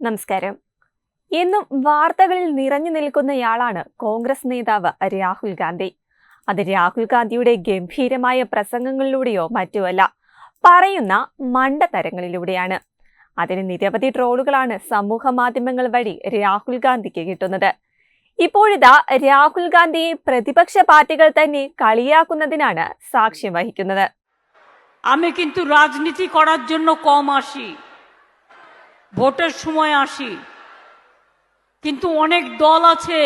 നമസ്കാരം എന്നും വാർത്തകളിൽ നിറഞ്ഞു നിൽക്കുന്നയാളാണ് കോൺഗ്രസ് നേതാവ് രാഹുൽ ഗാന്ധി അത് രാഹുൽ ഗാന്ധിയുടെ ഗംഭീരമായ പ്രസംഗങ്ങളിലൂടെയോ മറ്റുമല്ല പറയുന്ന മണ്ടത്തരങ്ങളിലൂടെയാണ് അതിന് നിരവധി ട്രോളുകളാണ് സമൂഹ മാധ്യമങ്ങൾ വഴി രാഹുൽ ഗാന്ധിക്ക് കിട്ടുന്നത് ഇപ്പോഴിതാ രാഹുൽ ഗാന്ധിയെ പ്രതിപക്ഷ പാർട്ടികൾ തന്നെ കളിയാക്കുന്നതിനാണ് സാക്ഷ്യം വഹിക്കുന്നത് আমি কিন্তু রাজনীতি করার জন্য কম আসি ভোটের সময় আসি। কিন্তু অনেক দল আছে,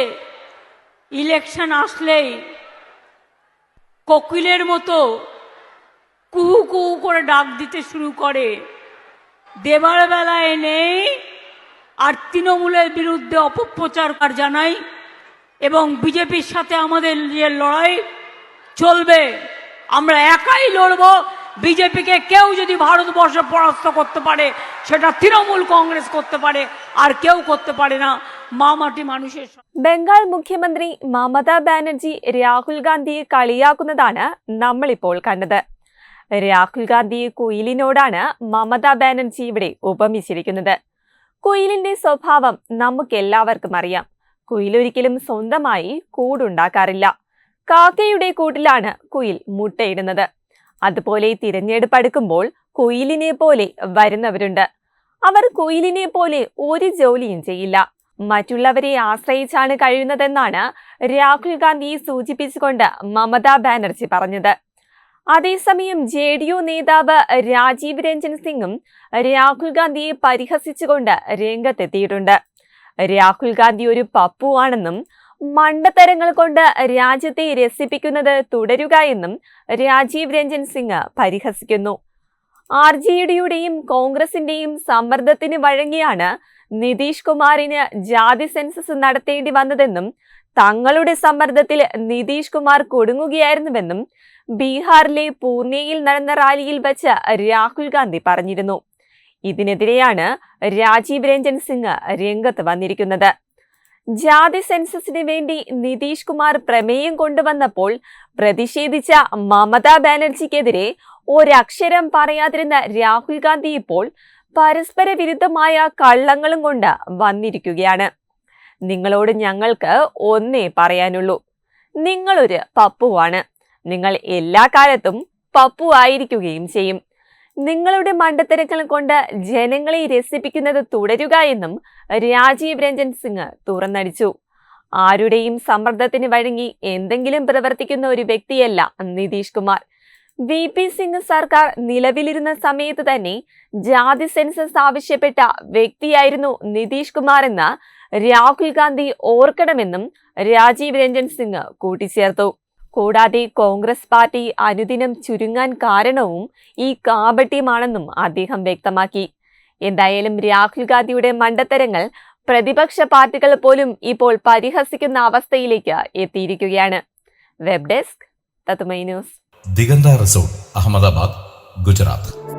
ইলেকশন আসলেই কোকিলের মতো কুহু কুহু করে ডাক দিতে শুরু করে। দেবার বেলায় নেই আর তৃণমূলের বিরুদ্ধে অপপ্রচার কর জানাই এবং বিজেপির সাথে আমাদের যে লড়াই চলবে, আমরা একাই লড়বো বিজেপিকে কেউ যদি ভারতবর্ষে পরাস্ত করতে পারে সেটা তৃণমূল কংগ্রেস করতে পারে আর কেউ করতে পারে না মা মাটি মানুষের সঙ্গে ബംഗാൾ മുഖ്യമന്ത്രി മമതാ ബാനർജി രാഹുൽ ഗാന്ധിയെ കളിയാക്കുന്നതാണ് നമ്മളിപ്പോൾ കണ്ടത് രാഹുൽ ഗാന്ധിയെ കുയിലിനോടാണ് മമതാ ബാനർജി ഇവിടെ ഉപമിച്ചിരിക്കുന്നത് കുയിലിന്റെ സ്വഭാവം നമുക്കെല്ലാവർക്കും അറിയാം കുയിലൊരിക്കലും സ്വന്തമായി കൂടുണ്ടാക്കാറില്ല കാക്കയുടെ കൂട്ടിലാണ് കുയിൽ മുട്ടയിടുന്നത് അതുപോലെ തിരഞ്ഞെടുപ്പ് അടുക്കുമ്പോൾ കുയിലിനെ പോലെ വരുന്നവരുണ്ട്. അവർ കുയിലിനെ പോലെ ഒരു ജോലിയും ചെയ്യില്ല. മറ്റുള്ളവരെ ആശ്രയിച്ചാണ് കഴിയുന്നതെന്നാണ് രാഹുൽ ഗാന്ധി സൂചിപ്പിച്ചുകൊണ്ട് മമതാ ബാനർജി പറഞ്ഞത്. അതേസമയം ജെ ഡി യു നേതാവ് രാജീവ് രഞ്ജൻ സിംഗും രാഹുൽ ഗാന്ധിയെ പരിഹസിച്ചുകൊണ്ട് രംഗത്തെത്തിയിട്ടുണ്ട്. രാഹുൽ ഗാന്ധി ഒരു പപ്പുവാണെന്നും മണ്ടത്തരങ്ങൾ കൊണ്ട് രാജ്യത്തെ രസിപ്പിക്കുന്നത് തുടരുക എന്നും രാജീവ് രഞ്ജൻ സിംഗ് പരിഹസിക്കുന്നു. ആർ ജെ ഡിയുടെയും കോൺഗ്രസിന്റെയും സമ്മർദ്ദത്തിന് വഴങ്ങിയാണ് നിതീഷ് കുമാറിന് ജാതി സെൻസസ് നടത്തേണ്ടി വന്നതെന്നും തങ്ങളുടെ സമ്മർദ്ദത്തിൽ നിതീഷ് കുമാർ കൊടുങ്ങുകയായിരുന്നുവെന്നും ബീഹാറിലെ പൂർണിയയിൽ നടന്ന റാലിയിൽ വച്ച് രാഹുൽ ഗാന്ധി പറഞ്ഞിരുന്നു. ഇതിനെതിരെയാണ് രാജീവ് രഞ്ജൻ സിംഗ് രംഗത്ത് വന്നിരിക്കുന്നത്. ജാതി സെൻസസിന് വേണ്ടി നിതീഷ് കുമാർ പ്രമേയം കൊണ്ടുവന്നപ്പോൾ പ്രതിഷേധിച്ച മമതാ ബാനർജിക്കെതിരെ ഒരക്ഷരം പറയാതിരുന്ന രാഹുൽ ഗാന്ധി ഇപ്പോൾ പരസ്പര വിരുദ്ധമായ കള്ളങ്ങളും കൊണ്ട് വന്നിരിക്കുകയാണ്. നിങ്ങളോട് ഞങ്ങൾക്ക് ഒന്നേ പറയാനുള്ളൂ. നിങ്ങളൊരു പപ്പുവാണ്. നിങ്ങൾ എല്ലാ കാലത്തും പപ്പു ആയിരിക്കുകയും ചെയ്യും. നിങ്ങളുടെ മണ്ടത്തരങ്ങൾ കൊണ്ട് ജനങ്ങളെ രസിപ്പിക്കുന്നത് തുടരുക എന്നും രാജീവ് രഞ്ജൻ സിംഗ് തുറന്നടിച്ചു. ആരുടെയും സമ്മർദ്ദത്തിന് വഴങ്ങി എന്തെങ്കിലും പ്രവർത്തിക്കുന്ന ഒരു വ്യക്തിയല്ല നിതീഷ് കുമാർ. വി പി സിംഗ് സർക്കാർ നിലവിലിരുന്ന സമയത്ത് തന്നെ ജാതി സെൻസസ് ആവശ്യപ്പെട്ട വ്യക്തിയായിരുന്നു നിതീഷ് കുമാർ എന്ന് രാഹുൽ ഗാന്ധി ഓർക്കണമെന്നും രാജീവ് രഞ്ജൻ സിംഗ് കൂട്ടിച്ചേർത്തു. കൂടാതെ കോൺഗ്രസ് പാർട്ടി അനുദിനം ചുരുങ്ങാൻ കാരണവും ഈ കാപട്യമാണെന്നും അദ്ദേഹം വ്യക്തമാക്കി. എന്തായാലും രാഹുൽ ഗാന്ധിയുടെ മണ്ടത്തരങ്ങൾ പ്രതിപക്ഷ പാർട്ടികൾ പോലും ഇപ്പോൾ പരിഹസിക്കുന്ന അവസ്ഥയിലേക്ക് എത്തിയിരിക്കുകയാണ്. Web desk news. Diganta resort Ahmedabad Gujarat.